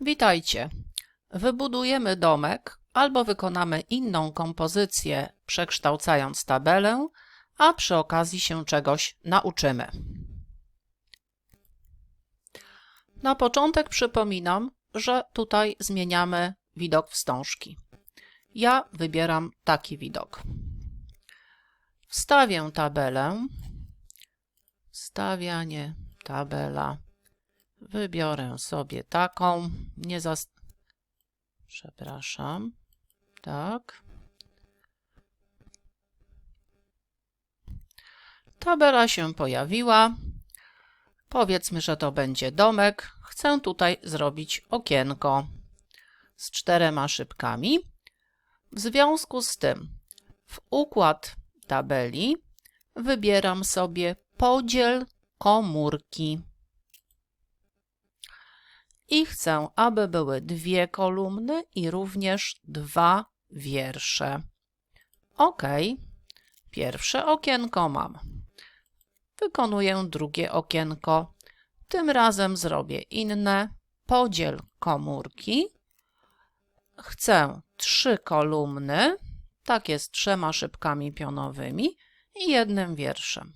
Witajcie. Wybudujemy domek albo wykonamy inną kompozycję, przekształcając tabelę, a przy okazji się czegoś nauczymy. Na początek przypominam, że tutaj zmieniamy widok wstążki. Ja wybieram taki widok. Wstawię tabelę. Wstawianie, tabela. Wybiorę sobie taką. Nie zas... Przepraszam. Tak. Tabela się pojawiła. Powiedzmy, że to będzie domek. Chcę tutaj zrobić okienko z czterema szybkami. W związku z tym w układ tabeli wybieram sobie podziel komórki. I chcę, aby były dwie kolumny i również dwa wiersze. OK. Pierwsze okienko mam. Wykonuję drugie okienko. Tym razem zrobię inne. Podziel komórki. Chcę trzy kolumny, takie z trzema szybkami pionowymi i jednym wierszem.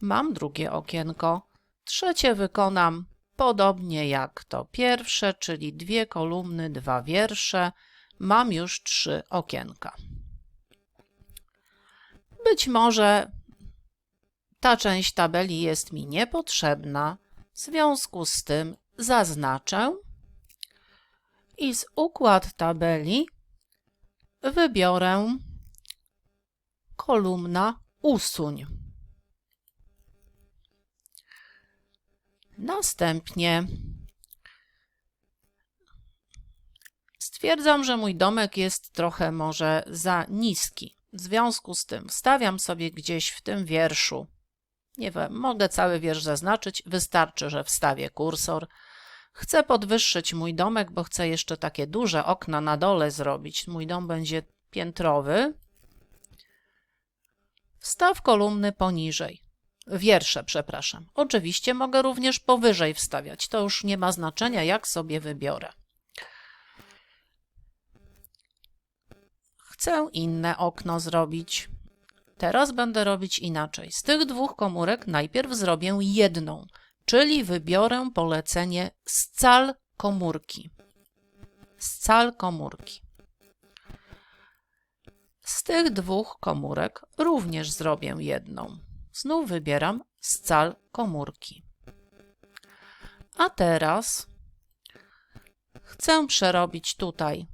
Mam drugie okienko. Trzecie wykonam podobnie jak to pierwsze, czyli dwie kolumny, dwa wiersze. Mam już trzy okienka. Być może ta część tabeli jest mi niepotrzebna, w związku z tym zaznaczę i z układ tabeli wybiorę kolumna usuń. Następnie stwierdzam, że mój domek jest trochę może za niski. W związku z tym wstawiam sobie gdzieś w tym wierszu, nie wiem, mogę cały wiersz zaznaczyć, wystarczy, że wstawię kursor. Chcę podwyższyć mój domek, bo chcę jeszcze takie duże okna na dole zrobić. Mój dom będzie piętrowy. Wstaw kolumny poniżej. Wiersze, przepraszam. Oczywiście mogę również powyżej wstawiać. To już nie ma znaczenia, jak sobie wybiorę. Chcę inne okno zrobić. Teraz będę robić inaczej. Z tych dwóch komórek najpierw zrobię jedną, czyli wybiorę polecenie scal komórki. Scal komórki. Z tych dwóch komórek również zrobię jedną. Znów wybieram scal komórki. A teraz chcę przerobić tutaj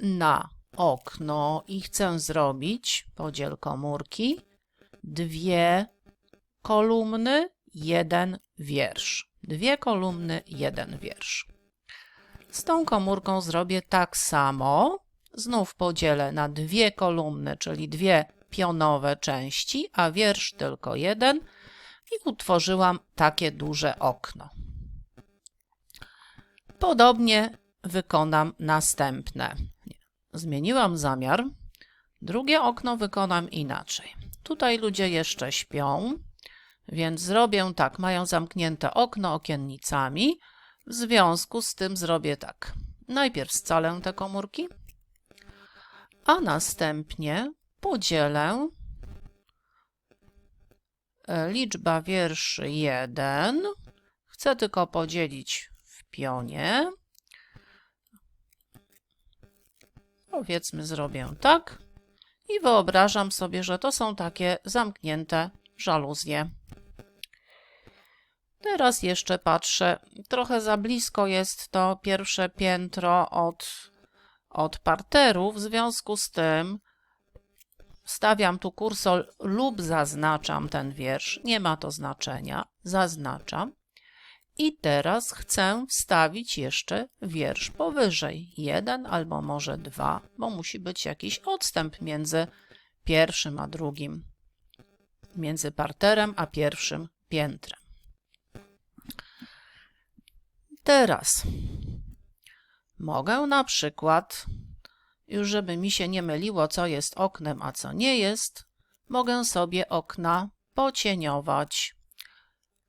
na okno i chcę zrobić podziel komórki, dwie kolumny, jeden wiersz. Dwie kolumny, jeden wiersz. Z tą komórką zrobię tak samo. Znów podzielę na dwie kolumny, czyli dwie pionowe części, a wiersz tylko jeden i utworzyłam takie duże okno. Podobnie wykonam następne. Zmieniłam zamiar. Drugie okno wykonam inaczej. Tutaj ludzie jeszcze śpią, więc zrobię tak. Mają zamknięte okno okiennicami. W związku z tym zrobię tak. Najpierw scalę te komórki, a następnie podzielę e, liczba wierszy 1. Chcę tylko podzielić w pionie. Powiedzmy, zrobię tak i wyobrażam sobie, że to są takie zamknięte żaluzje. Teraz jeszcze patrzę, trochę za blisko jest to pierwsze piętro od, od parteru, w związku z tym stawiam tu kursor lub zaznaczam ten wiersz, nie ma to znaczenia, zaznaczam. I teraz chcę wstawić jeszcze wiersz powyżej, jeden albo może dwa, bo musi być jakiś odstęp między pierwszym a drugim, między parterem a pierwszym piętrem. Teraz. Mogę na przykład, już żeby mi się nie myliło, co jest oknem, a co nie jest, mogę sobie okna pocieniować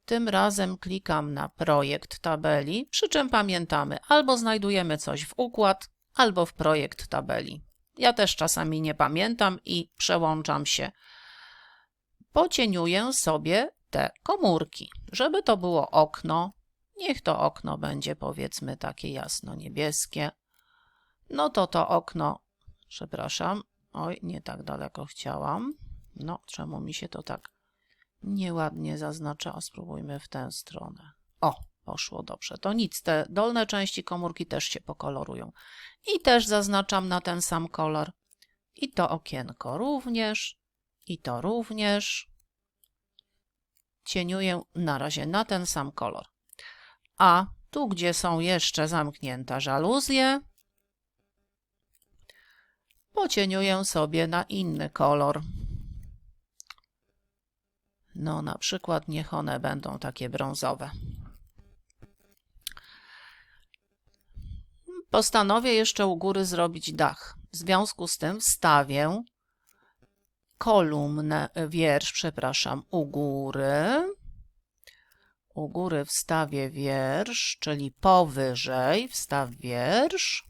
Tym razem klikam na projekt tabeli, przy czym pamiętamy, albo znajdujemy coś w układ, albo w projekt tabeli. Ja też czasami nie pamiętam i przełączam się. Pocieniuję sobie te komórki, żeby to było okno. Niech to okno będzie powiedzmy takie jasno-niebieskie. No to to okno, przepraszam, oj, nie tak daleko chciałam. No, czemu mi się to tak nieładnie zaznacza? O, spróbujmy w tę stronę. O, poszło dobrze. To nic, te dolne części komórki też się pokolorują. I też zaznaczam na ten sam kolor. I to okienko również, i to również. Cieniuję na razie na ten sam kolor. A tu, gdzie są jeszcze zamknięte żaluzje, pocieniuję sobie na inny kolor. No, na przykład niech one będą takie brązowe. Postanowię jeszcze u góry zrobić dach. W związku z tym wstawię kolumnę, wiersz, przepraszam, u góry. U góry wstawię wiersz, czyli powyżej wstaw wiersz.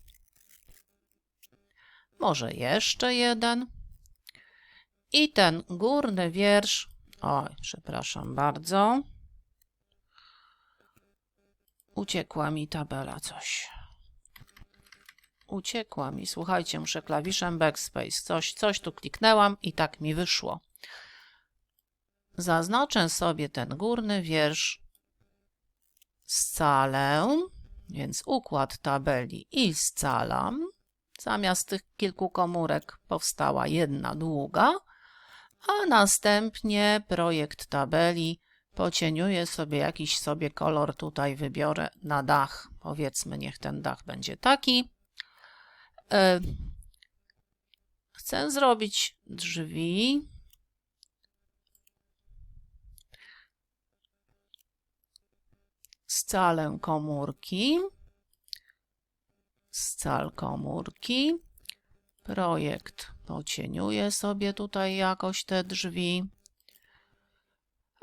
Może jeszcze jeden. I ten górny wiersz, oj, przepraszam bardzo. Uciekła mi tabela coś. Uciekła mi. Słuchajcie, muszę klawiszem backspace. Coś, coś tu kliknęłam i tak mi wyszło. Zaznaczę sobie ten górny wiersz. Scalę, więc układ tabeli i scalam. Zamiast tych kilku komórek powstała jedna długa, a następnie projekt tabeli pocieniuję sobie jakiś sobie kolor tutaj wybiorę na dach. Powiedzmy, niech ten dach będzie taki. E, Chcę zrobić drzwi. Scalę komórki. Scal komórki. Projekt pocieniuję sobie tutaj jakoś te drzwi.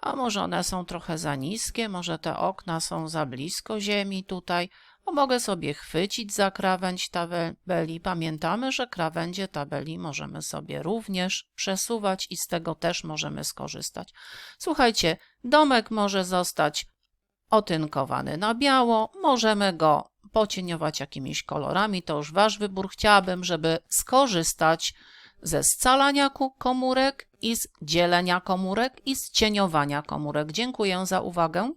A może one są trochę za niskie, może te okna są za blisko ziemi tutaj. Bo mogę sobie chwycić za krawędź tabeli. Pamiętamy, że krawędzie tabeli możemy sobie również przesuwać i z tego też możemy skorzystać. Słuchajcie, domek może zostać otynkowany na biało, możemy go pocieniować jakimiś kolorami, to już Wasz wybór. Chciałabym, żeby skorzystać ze scalania komórek i z dzielenia komórek i z cieniowania komórek. Dziękuję za uwagę.